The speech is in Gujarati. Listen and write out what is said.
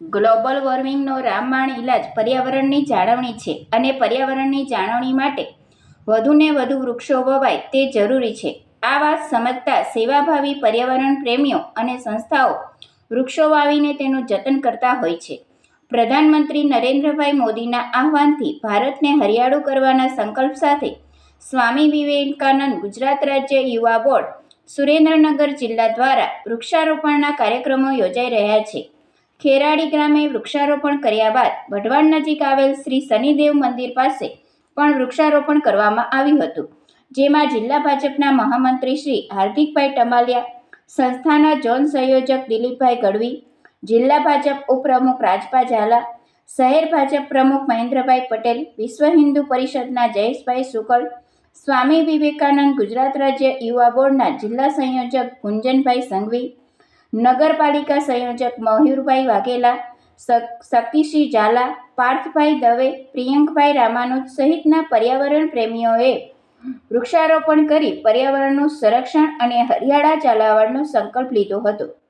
ગ્લોબલ વોર્મિંગનો રામબાણ ઇલાજ પર્યાવરણની જાળવણી છે અને પર્યાવરણની જાળવણી માટે વધુને વધુ વૃક્ષો વવાય તે જરૂરી છે. આ વાત સમજતા સેવાભાવી પર્યાવરણ પ્રેમીઓ અને સંસ્થાઓ વૃક્ષો વાવીને તેનું જતન કરતા હોય છે. પ્રધાનમંત્રી નરેન્દ્રભાઈ મોદીના આહવાનથી ભારતને હરિયાળું કરવાના સંકલ્પ સાથે સ્વામી વિવેકાનંદ ગુજરાત રાજ્ય યુવા બોર્ડ સુરેન્દ્રનગર જિલ્લા દ્વારા વૃક્ષારોપણના કાર્યક્રમો યોજાઈ રહ્યા છે. ખેરાડી ગ્રામે વૃક્ષારોપણ કર્યા બાદ વઢવાણ નજીક આવેલ શ્રી શનિદેવ મંદિર પાસે પણ વૃક્ષારોપણ કરવામાં આવ્યું હતું, જેમાં જિલ્લા ભાજપના મહામંત્રી શ્રી હાર્દિકભાઈ ટમાલિયા, સંસ્થાના જોન સંયોજક દિલીપભાઈ ગઢવી, જિલ્લા ભાજપ ઉપપ્રમુખ રાજપા ઝાલા, શહેર ભાજપ પ્રમુખ મહેન્દ્રભાઈ પટેલ, વિશ્વ હિન્દુ પરિષદના જયેશભાઈ શુકલ સ્વામી વિવેકાનંદ ગુજરાત રાજ્ય યુવા બોર્ડના જિલ્લા સંયોજક ગુંજનભાઈ સંઘવી નગરપાલિકા સંયોજક મયુરભાઈ વાઘેલા શક- શક્તિસિંહ ઝાલા, પાર્થભાઈ દવે, પ્રિયંકભાઈ રામાનુજ સહિતના પર્યાવરણ પ્રેમીઓએ વૃક્ષારોપણ કરી પર્યાવરણનું સંરક્ષણ અને હરિયાળા ચલાવવાનો સંકલ્પ લીધો હતો.